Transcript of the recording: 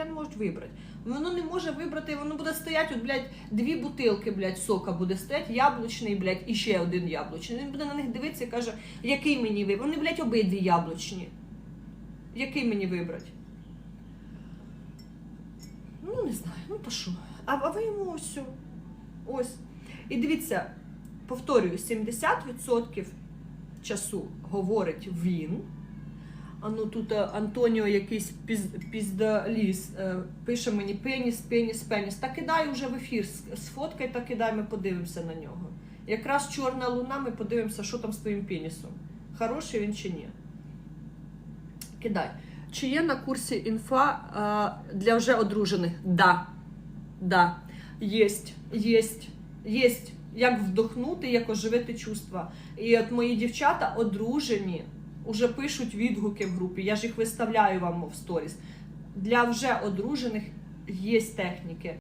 ніхуя не можуть вибрати. Воно не може вибрати, воно буде стояти, от, блядь, дві бутилки, блядь, сока буде стояти, яблучний, блядь, і ще один яблучний. Він буде на них дивитися і каже, який мені вибрати? Вони, блядь, обидві яблучні. Який мені вибрати? Ну, не знаю, ну то що. А, а ви йому ось. Ось. І дивіться, повторюю, 70% часу говорить він. А ну тут е, Антоніо якийсь піз, піздаліс е, пише мені пеніс, пеніс, пеніс. Та кидай уже в ефір, сфоткай та кидай, ми подивимося на нього. Якраз чорна луна, ми подивимося, що там з твоїм пенісом. Хороший він чи ні. Кидай. Чи є на курсі інфа е, для вже одружених? Да. Да. Єсть, єсть, єсть. Як вдохнути, як оживити чувства. І от мої дівчата одружені, уже пишуть відгуки в групі. Я ж їх виставляю вам в сторіс. Для вже одружених є техніки.